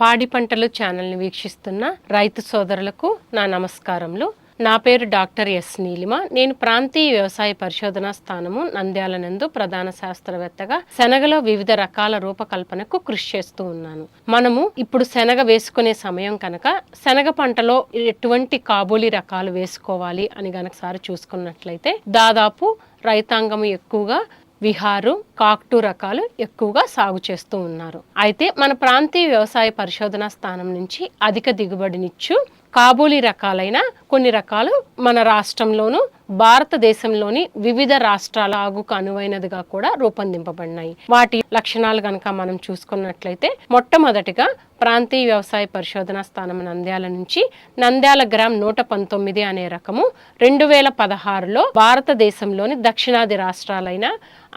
పాడి పంటలు ఛానల్ని వీక్షిస్తున్న రైతు సోదరులకు నా నమస్కారములు. నా పేరు డాక్టర్ ఎస్ నీలిమ. నేను ప్రాంతీయ వ్యవసాయ పరిశోధనా స్థానము నంద్యాల నందు ప్రధాన శాస్త్రవేత్తగా శనగలో వివిధ రకాల రూపకల్పనకు కృషి చేస్తూ ఉన్నాను. మనము ఇప్పుడు శనగ వేసుకునే సమయం కనుక శనగ పంటలో ఎటువంటి కాబూలి రకాలు వేసుకోవాలి అని గనక సారి చూసుకున్నట్లయితే దాదాపు రైతాంగము ఎక్కువగా విహారు కాక్టు రకాలు ఎక్కువగా సాగు చేస్తూ ఉన్నారు. అయితే మన ప్రాంతీయ వ్యవసాయ పరిశోధన స్థానం నుంచి అధిక దిగుబడినిచ్చు కాబూలీ రకాలైన కొన్ని రకాలు మన రాష్ట్రంలోను భారతదేశంలోని వివిధ రాష్ట్రాల ఆగుకు అనువైనదిగా కూడా రూపొందింపబడినాయి. వాటి లక్షణాలు కనుక మనం చూసుకున్నట్లయితే మొట్టమొదటిగా ప్రాంతీయ వ్యవసాయ పరిశోధన స్థానం నంద్యాల నుంచి నంద్యాల గ్రామ్ నూట పంతొమ్మిది అనే రకము రెండు వేల పదహారులో భారతదేశంలోని దక్షిణాది రాష్ట్రాలైన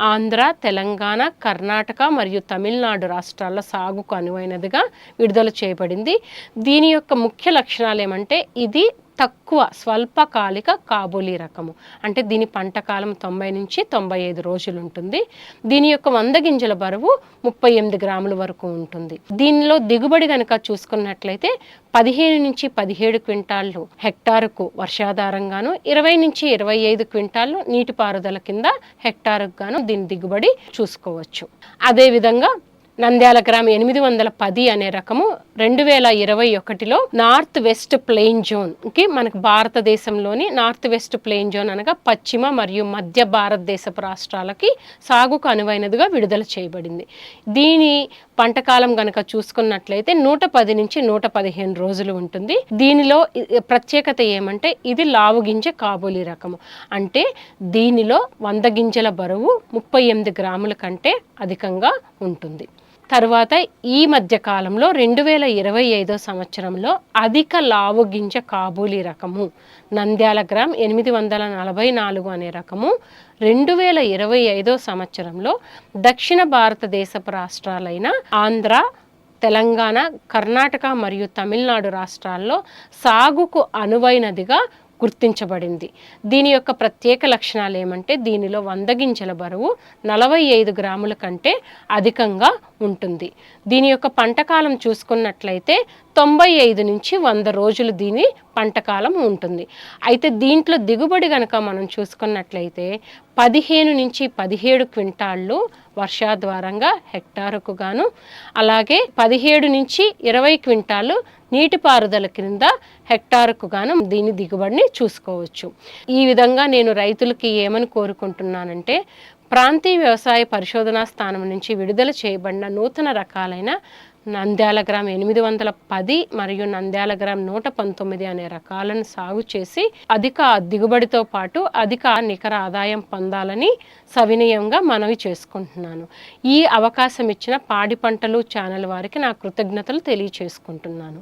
ఆంధ్ర తెలంగాణ కర్ణాటక మరియు తమిళనాడు రాష్ట్రాల సాగుకు అనువైనదిగా విడుదల చేయబడింది. దీని యొక్క ముఖ్య లక్షణాలు ఏమంటే ఇది తక్కువ స్వల్పకాలిక కాబూలీ రకము. అంటే దీని పంట కాలం తొంభై నుంచి తొంభై ఐదు రోజులు ఉంటుంది దీని యొక్క వంద గింజల బరువు ముప్పై ఎనిమిది గ్రాముల వరకు ఉంటుంది. దీనిలో దిగుబడి కనుక చూసుకున్నట్లయితే పదిహేను నుంచి పదిహేడు క్వింటాళ్ళు హెక్టారుకు వర్షాధారంగాను ఇరవై నుంచి ఇరవై ఐదు క్వింటాళ్ళు నీటిపారుదల కింద హెక్టారుకు గాను దీని దిగుబడి చూసుకోవచ్చు. అదేవిధంగా నంద్యాల గ్రామ్ ఎనిమిది వందల పది అనే రకము. రెండు వేల ఇరవై ఒకటిలో నార్త్ వెస్ట్ ప్లెయిన్ జోన్కి మనకు భారతదేశంలోని నార్త్ వెస్ట్ ప్లెయిన్ జోన్ అనగా పశ్చిమ మరియు మధ్య భారతదేశపు రాష్ట్రాలకి సాగుకు అనువైనదిగా విడుదల చేయబడింది. దీని పంటకాలం గనక చూసుకున్నట్లయితే నూట పది నుంచి నూట పదిహేను రోజులు ఉంటుంది. దీనిలో ప్రత్యేకత ఏమంటే ఇది లావు గింజ కాబూలీ రకము. అంటే దీనిలో వంద గింజల బరువు ముప్పై ఎనిమిది గ్రాముల కంటే అధికంగా ఉంటుంది. తర్వాత ఈ మధ్య కాలంలో రెండు వేల ఇరవై ఐదో సంవత్సరంలో అధిక లావు గింజ కాబూలీ రకము నంద్యాల గ్రామ్ ఎనిమిది వందల నలభై నాలుగు అనే రకము. రెండు వేల ఇరవై ఐదో సంవత్సరంలో దక్షిణ భారతదేశపు రాష్ట్రాలైన ఆంధ్ర తెలంగాణ కర్ణాటక మరియు తమిళనాడు రాష్ట్రాల్లో సాగుకు అనువైనదిగా గుర్తించబడింది. దీని యొక్క ప్రత్యేక లక్షణాలు ఏమంటే దీనిలో వంద గింజల బరువు నలభై ఐదు గ్రాముల కంటే అధికంగా ఉంటుంది. దీని యొక్క పంటకాలం చూసుకున్నట్లయితే తొంభై ఐదు నుంచి వంద రోజులు దీని పంటకాలం ఉంటుంది. అయితే దీంట్లో దిగుబడి కనుక మనం చూసుకున్నట్లయితే పదిహేను నుంచి పదిహేడు క్వింటాళ్ళు వర్షాధారంగా హెక్టారుకు గాను అలాగే పదిహేడు నుంచి ఇరవై క్వింటాలు నీటిపారుదల క్రింద హెక్టారుకు గాను దీని దిగుబడిని చూసుకోవచ్చు. ఈ విధంగా నేను రైతులకి ఏమని కోరుకుంటున్నానంటే ప్రాంతీయ వ్యవసాయ పరిశోధనా స్థానం నుంచి విడుదల చేయబడిన నూతన రకాలైన నంద్యాల గ్రామ్ ఎనిమిది వందల పది మరియు నంద్యాల గ్రామ్ నూట పంతొమ్మిది అనే రకాలను సాగు చేసి అధిక దిగుబడితో పాటు అధిక నికర ఆదాయం పొందాలని సవినయంగా మనవి చేసుకుంటున్నాను. ఈ అవకాశం ఇచ్చిన పాడి పంటలు ఛానల్ వారికి నా కృతజ్ఞతలు తెలియచేసుకుంటున్నాను.